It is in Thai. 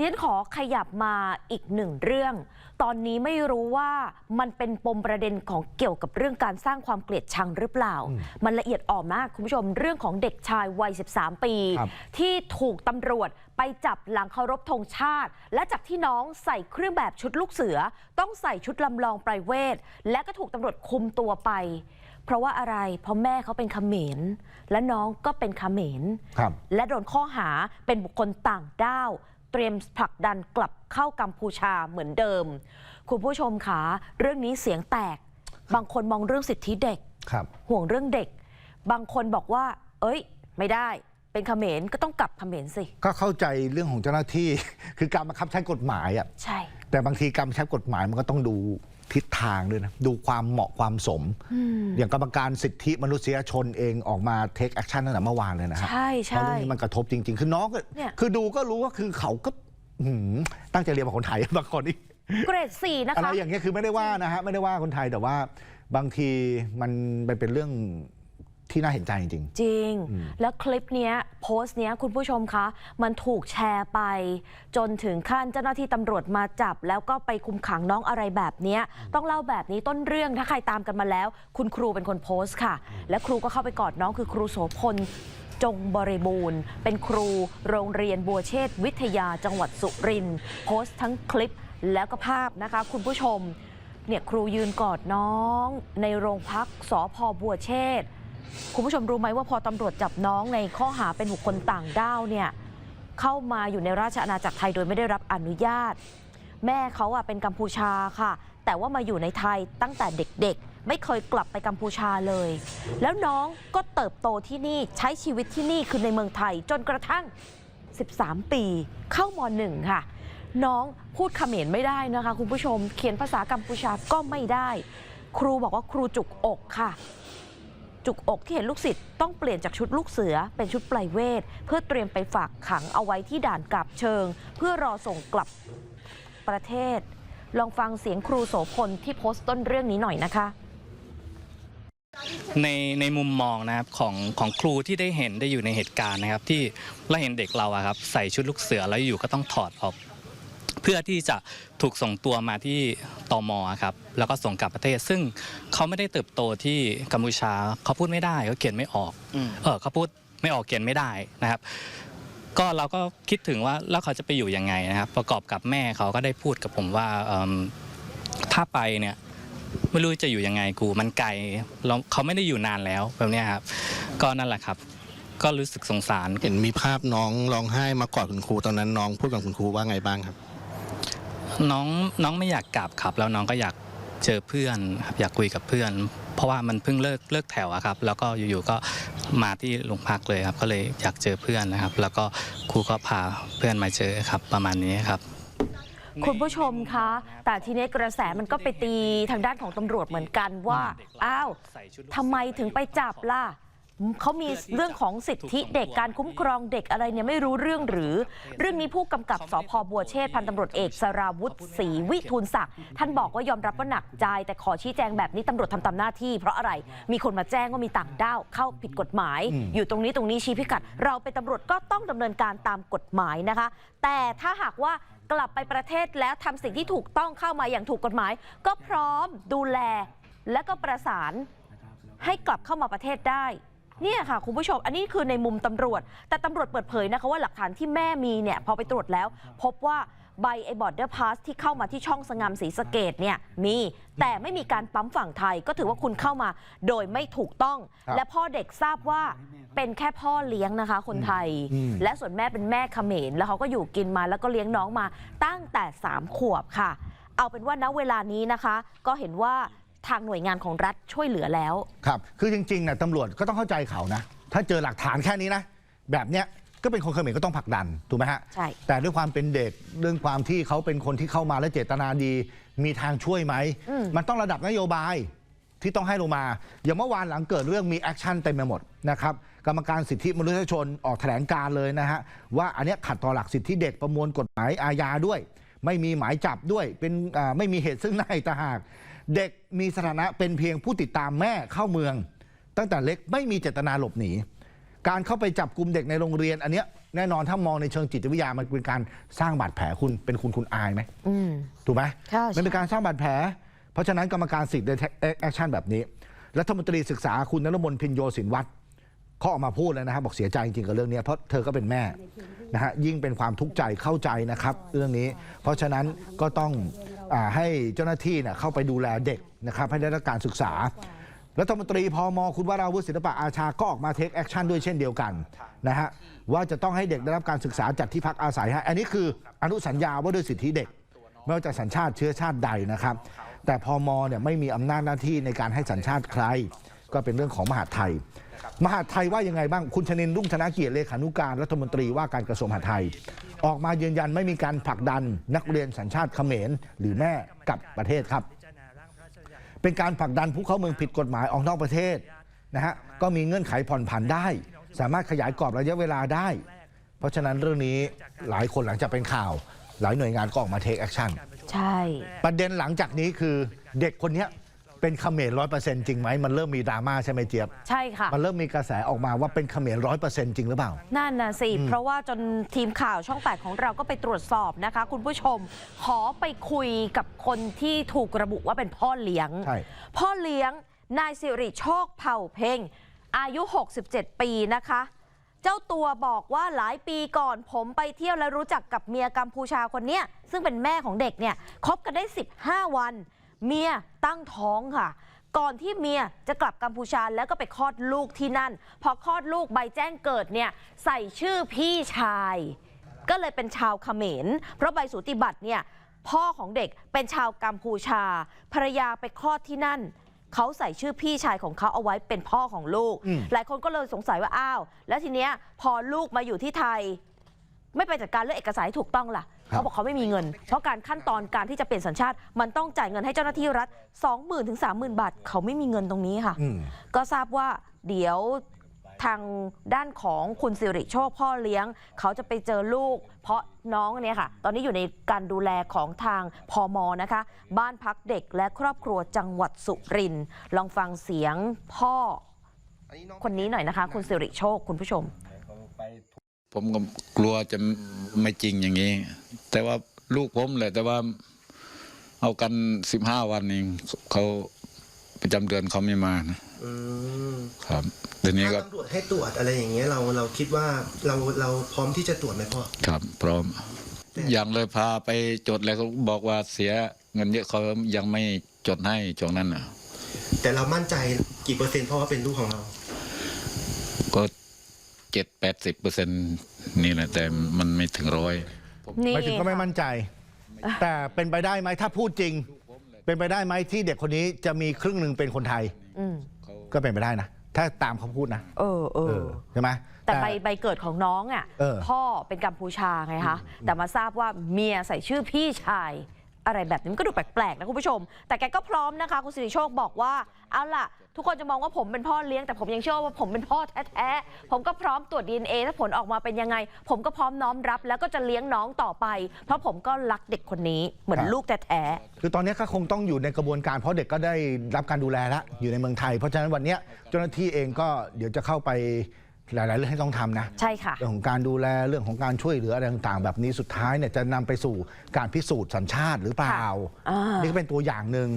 ดิฉันขอขยับมาอีกหนึ่งเรื่อง ตอนนี้ไม่รู้ว่ามันเป็นปมประเด็นของเกี่ยวกับเรื่องการสร้างความเกลียดชังหรือเปล่า มันละเอียดอ่อนมากคุณผู้ชมเรื่องของเด็กชายวัย 13 ปีครับที่ถูกตำรวจไปจับหลังเคารพธงชาติ และจากที่น้องใส่เครื่องแบบชุดลูกเสือ ต้องใส่ชุดลำลองไพรเวท และก็ถูกตำรวจคุมตัวไป เพราะว่าอะไร เพราะแม่เขาเป็นเขมร และน้องก็เป็นเขมรครับและโดนข้อหาเป็นบุคคลต่างด้าว เตรียมผลักดันกลับเข้ากัมพูชาเหมือนเดิม คุณผู้ชมคะเรื่องนี้เสียงแตก บางคนมองเรื่องสิทธิเด็กครับห่วงเรื่องเด็ก บางคนบอกว่า เอ้ย ไม่ได้เป็นเขมรก็ต้องกลับเขมรสิ ก็เข้าใจเรื่องของเจ้าหน้าที่ คือการบังคับใช้กฎหมายอะใช่ แต่บางทีการบังคับใช้กฎหมายมันก็ต้องดู ทิศทางด้วยนะดูความเหมาะความสม อย่างกรรมการสิทธิมนุษยชนเองออกมาเทคแอคชั่นตั้งแต่เมื่อวานเลยนะฮะใช่เพราะใช่เรื่องนี้มันกระทบจริง ๆ คือน้องก็เนี่ยคือดูก็รู้ว่าคือเขาก็หืมตั้งใจเรียนมาคนไทยบางคนนี่เกรดสี่นะอะไรคะอย่างเงี้ยคือไม่ได้ว่านะฮะไม่ได้ว่าคนไทยแต่ว่าบางทีมันมันเป็นเรื่องที่น่าเห็นใจจริง จริง แล้วคลิปเนี้ยโพ สต์เนี้ยคุณผู้ชมคะ มันถูกแชร์ไป จนถึงขั้นเจ้าหน้าที่ตำรวจมาจับ แล้วก็ไปคุมขังน้องอะไรแบบเนี้ยต้องเล่าแบบนี้ต้นเรื่องถ้าใครตามกันมาแล้ว คุณครูเป็นคนโพสต์ค่ะ และครูก็เข้าไปกอดน้องคือครูโสพลจงบริบูรณ์ เป็นครูโรงเรียนบัวเชษฐ์วิทยาจังหวัดสุรินทร์โพสต์ทั้งคลิปแล้วก็ภาพนะคะ คุณผู้ชมเนี่ยครูยืนกอดน้อง ในโรงพักสพบัวเชษฐ์ คุณผู้ชมรู้ไหมว่าพอตำรวจจับน้องในข้อหาเป็นบุคคลต่างด้าวเนี่ยเข้ามาอยู่ในราชอาณาจักรไทยโดยไม่ได้รับอนุญาต แม่เขาอะเป็นกัมพูชาค่ะ แต่ว่ามาอยู่ในไทยตั้งแต่เด็กๆ ไม่เคยกลับไปกัมพูชาเลย แล้วน้องก็เติบโตที่นี่ใช้ชีวิตที่นี่คือในเมืองไทยจนกระทั่ง 13 ปีเข้ามหนึ่งค่ะ น้องพูดเขมรไม่ได้นะคะ คุณผู้ชมเขียนภาษากัมพูชาก็ไม่ได้ ครูบอกว่าครูจุกอกค่ะ จุกอกที่เห็นลูกศิษย์ต้องเปลี่ยนจากชุดลูกเสือเป็นชุดไพรเวท เพื่อเตรียมไปฝากขังเอาไว้ที่ด่านกลับเชิง เพื่อรอส่งกลับประเทศ ลองฟังเสียงครูโสพลที่โพสต์ต้นเรื่องนี้หน่อยนะคะ ในในมุมมองนะครับของของครูที่ได้เห็นได้อยู่ในเหตุการณ์นะครับ ที่เราเห็นเด็กเราอะครับใส่ชุดลูกเสือแล้วอยู่ก็ต้องถอดออก เพื่อที่จะถูกส่งตัวมาที่ตมอะครับแล้วก็ส่งกลับประเทศ ซึ่งเขาไม่ได้เติบโตที่กัมพูชาเขาพูดไม่ได้เขาเขียนไม่ออกเออเขาพูดไม่ออกเขียนไม่ได้นะครับ ก็เราก็คิดถึงว่าแล้วเขาจะไปอยู่ยังไงนะครับ ประกอบกับแม่เขาก็ได้พูดกับผมว่าเอิ่มถ้าไปเนี่ยไม่รู้จะอยู่ยังไงกูมันไกลเราเขาไม่ได้อยู่นานแล้วแบบเนี้ยครับก็นั่นแหละครับ ก็รู้สึกสงสารเห็นมีภาพน้องร้องไห้มากอดคุณครูตอนนั้นน้องพูดกับคุณครูว่าไงบ้างครับ น้องน้องไม่อยากกลับครับ แล้วน้องก็อยากเจอเพื่อนครับอยากคุยกับเพื่อน เพราะว่ามันเพิ่งเลิกเลิกแถวอะครับ แล้วก็อยู่ๆก็มาที่โรงพักเลยครับ ก็เลยอยากเจอเพื่อนนะครับ แล้วก็ครูก็พาเพื่อนมาเจอครับ ประมาณนี้ครับ คุณผู้ชมคะ แต่ทีนี้กระแสมันก็ไปตีทางด้านของตำรวจเหมือนกันว่า อ้าวทำไมถึงไปจับล่ะ เขามีเรื่องของสิทธิเด็กการคุ้มครองเด็กอะไรเนี่ยไม่รู้เรื่องหรือ เรื่องนี้ผู้กำกับสพบัวเชษฐ์พันตำรวจเอกสราวุฒิศรีวิทูลศักดิ์ท่านบอกว่ายอมรับว่าหนักใจ แต่ขอชี้แจงแบบนี้ตำรวจทำตามหน้าที่ เพราะอะไรมีคนมาแจ้งว่ามีต่างด้าวเข้าผิดกฎหมาย อยู่ตรงนี้ตรงนี้ชี้พิกัด เราเป็นตำรวจก็ต้องดำเนินการตามกฎหมายนะคะ แต่ถ้าหากว่ากลับไปประเทศแล้วทำสิ่งที่ถูกต้องเข้ามาอย่างถูกกฎหมาย ก็พร้อมดูแลและก็ประสานให้กลับเข้ามาประเทศได้ เนี่ยค่ะคุณผู้ชม อันนี้คือในมุมตำรวจ แต่ตำรวจเปิดเผยนะคะว่าหลักฐานที่แม่มีเนี่ยพอไปตรวจแล้ว พบว่าใบไอบอร์เดอร์พาสที่เข้ามาที่ช่องสงามศรีสะเกดเนี่ยมีแต่ไม่มีการปั๊มฝั่งไทยก็ถือว่าคุณเข้ามาโดยไม่ถูกต้องครับและพ่อเด็กทราบว่าเป็นแค่พ่อเลี้ยงนะคะ คนไทยอืมและส่วนแม่เป็นแม่เขมรแล้วเขาก็อยู่กินมาแล้วก็เลี้ยงน้องมาตั้งแต่ 3 ขวบค่ะ เอาเป็นว่าณเวลานี้นะคะ ก็เห็นว่า ทางหน่วยงานของรัฐช่วยเหลือแล้ว ครับ คือจริงๆนะตำรวจก็ต้องเข้าใจเขานะ ถ้าเจอหลักฐานแค่นี้นะ แบบเนี้ยก็เป็นคนเขมรก็ต้องผลักดัน ถูกไหมฮะ ใช่ แต่ด้วยความเป็นเด็กเรื่องความที่เขาเป็นคนที่เข้ามาและเจตนาดี มีทางช่วยไหม อืม มันต้องระดับนโยบายที่ต้องให้ลงมา อย่างเมื่อวานหลังเกิดเรื่องมีแอคชั่นเต็มไปหมดนะครับ กรรมการสิทธิมนุษยชนออกแถลงการเลยนะฮะ ว่าอันเนี้ยขัดต่อหลักสิทธิเด็กประมวลกฎหมายอาญาด้วย ไม่มีหมายจับด้วยเป็นอ่าไม่มีเหตุซึ่งหน้าอีกต่างหาก เด็กมีสถานะเป็นเพียงผู้ติดตามแม่เข้าเมือง ตั้งแต่เล็กไม่มีเจตนาหลบหนี การเข้าไปจับกลุ่มเด็กในโรงเรียน อันเนี้ยแน่นอนถ้ามองในเชิงจิตวิทยามันเป็นการสร้างบาดแผลคุณเป็นคุณคุณอายไหมอืม ถูกไหมใช่ มันเป็นการสร้างบาดแผล เพราะฉะนั้นกรรมการสิทธิ์ได้แอคชั่นแบบนี้ รัฐมนตรีศึกษาคุณนรมนพินโยสินวัตร เขาออกมาพูดแล้วนะครับบอกเสียใจจริงๆกับเรื่องนี้เพราะเธอก็เป็นแม่นะฮะยิ่งเป็นความทุกข์ใจเข้าใจนะครับ เรื่องนี้ เพราะฉะนั้นก็ต้องอาให้เจ้าหน้าที่เนี่ยเข้าไปดูแลเด็กนะครับให้ได้รับการศึกษารัฐมนตรีพมคุณวราวุฒิศิลปะอาชาก็ออกมาเทคแอคชั่นด้วยเช่นเดียวกันนะฮะว่าจะต้องให้เด็กได้รับการศึกษาจัดที่พักอาศัยให้อันนี้คืออนุสัญญาว่าด้วยสิทธิเด็ก ไม่ว่าจะสัญชาติเชื้อชาติใดนะครับ แต่พอมเนี่ยไม่มีอำนาจหน้าที่ในการให้สัญชาติใคร ก็เป็นเรื่องของมหาดไทย มหาดไทยว่ายังไงบ้างคุณชนินทร์รุ่งธนเกียรติเลขานุการรัฐมนตรีว่าการกระทรวงมหาดไทย ออกมายืนยันไม่มีการผลักดันนักเรียนสัญชาติเขมร หรือแม่กลับประเทศครับ เป็นการผลักดันผู้เข้าเมืองผิดกฎหมายออกนอกประเทศนะฮะก็มีเงื่อนไขผ่อนผันได้ สามารถขยายกรอบระยะเวลาได้ เพราะฉะนั้นเรื่องนี้หลายคนหลังจากเป็นข่าว หลายหน่วยงานก็ออกมาเทคแอคชั่นใช่ ประเด็นหลังจากนี้คือเด็กคนเนี้ย เป็นเขมรร้อยเปอร์เซ็นต์จริงไหมมันเริ่มมีดราม่าใช่ไหมเจี๊ยบ ใช่ค่ะ มันเริ่มมีกระแสออกมาว่าเป็นเขมรร้อยเปอร์เซ็นต์จริงหรือเปล่า นั่นนะสิ เพราะว่าจนทีมข่าวช่อง 8 ของเราก็ไปตรวจสอบนะคะ คุณผู้ชม ขอไปคุยกับคนที่ถูกระบุว่าเป็นพ่อเลี้ยง ใช่ พ่อเลี้ยงนายสิริโชคเผ่าเพ่งอายุ 67 ปีนะคะ เจ้าตัวบอกว่าหลายปีก่อนผมไปเที่ยวและรู้จักกับเมียกัมพูชาคนเนี้ยซึ่งเป็นแม่ของเด็กเนี่ยคบกันได้ 15 วัน เมียตั้งท้องค่ะ ก่อนที่เมียจะกลับกัมพูชาแล้วก็ไปคลอดลูกที่นั่น พอคลอดลูกใบแจ้งเกิดเนี่ยใส่ชื่อพี่ชาย ก็เลยเป็นชาวเขมร เพราะใบสูติบัตรเนี่ยพ่อของเด็กเป็นชาวกัมพูชา ภรรยาไปคลอดที่นั่นเขาใส่ชื่อพี่ชายของเขาเอาไว้เป็นพ่อของลูกอืมหลายคนก็เลยสงสัยว่าอ้าว แล้วทีเนี้ยพอลูกมาอยู่ที่ไทย ไม่ไปจัดการเรื่องเอกสารให้ถูกต้องล่ะ เขาบอกเขาไม่มีเงิน เพราะการขั้นตอนการที่จะเปลี่ยนสัญชาติ มันต้องจ่ายเงินให้เจ้าหน้าที่รัฐ 20,000ถึง30,000 บาท เขาไม่มีเงินตรงนี้ค่ะอืมก็ทราบว่าเดี๋ยวทางด้านของคุณสิริโชคพ่อเลี้ยง เขาจะไปเจอลูก เพราะน้องเนี่ยค่ะ ตอนนี้อยู่ในการดูแลของทางพอมนะคะ บ้านพักเด็กและครอบครัวจังหวัดสุรินทร์ลองฟังเสียงพ่อคนนี้หน่อยนะคะ คุณสิริโชคคุณผู้ชม ผมก็กลัวจะไม่จริงอย่างนี้ แต่ว่าลูกผมแหละแต่ว่าเอากันสิบห้าวันเองเขาประจำเดือนเขาไม่มานะอืมครับเดี๋ยวนี้ก็ถ้าตำรวจให้ตรวจอะไรอย่างเงี้ยเราเราคิดว่าเราเราพร้อมที่จะตรวจไหมพ่อ ครับ พร้อม แต่ อย่างเลยพาไปจดแล้วเขาบอกว่าเสียเงินเยอะเขายังไม่จดให้ช่วงนั้นน่ะ แต่เรามั่นใจกี่เปอร์เซ็นต์เพราะว่าเป็นลูกของเราก็ เจ็ดแปดสิบเปอร์เซ็นต์นี่แหละแต่มันไม่ถึงร้อยนี่หมายถึงก็ไม่มั่นใจ แต่เป็นไปได้ไหมถ้าพูดจริง เป็นไปได้ไหมที่เด็กคนนี้จะมีครึ่งหนึ่งเป็นคนไทย อืมก็เป็นไปได้นะ ถ้าตามเขาพูดนะเออเอเอออ ใช่ไหม แต่ใบใบเกิดของน้องอะ เออ พ่อเป็นกัมพูชาไงคะ แต่มาทราบว่าเมียใส่ชื่อพี่ชาย อะไรแบบนี้มันก็ดูแปลกๆนะคุณผู้ชม แต่แกก็พร้อมนะคะ คุณสิริโชคบอกว่า เอาล่ะ ทุกคนจะมองว่าผมเป็นพ่อเลี้ยง แต่ผมยังเชื่อว่าผมเป็นพ่อแท้ๆ ผมก็พร้อมตรวจ DNA ถ้าผลออกมาเป็นยังไง ผมก็พร้อมน้อมรับแล้วก็จะเลี้ยงน้องต่อไป เพราะผมก็รักเด็กคนนี้เหมือนลูกแท้ๆ คือตอนนี้ก็คงต้องอยู่ในกระบวนการเพราะเด็กก็ได้รับการดูแลแล้วอยู่ในเมืองไทย เพราะฉะนั้นวันเนี้ยเจ้าหน้าที่เองก็เดี๋ยวจะเข้าไป หลาย ๆ เรื่องให้ต้องทำนะใช่ค่ะ เรื่องของการดูแลเรื่องของการช่วยเหลืออะไรต่างๆ แบบนี้สุดท้ายเนี่ยจะนำไปสู่การพิสูจน์สัญชาติหรือเปล่า อ่านี่ นี่ก็เป็นตัวอย่างหนึ่ง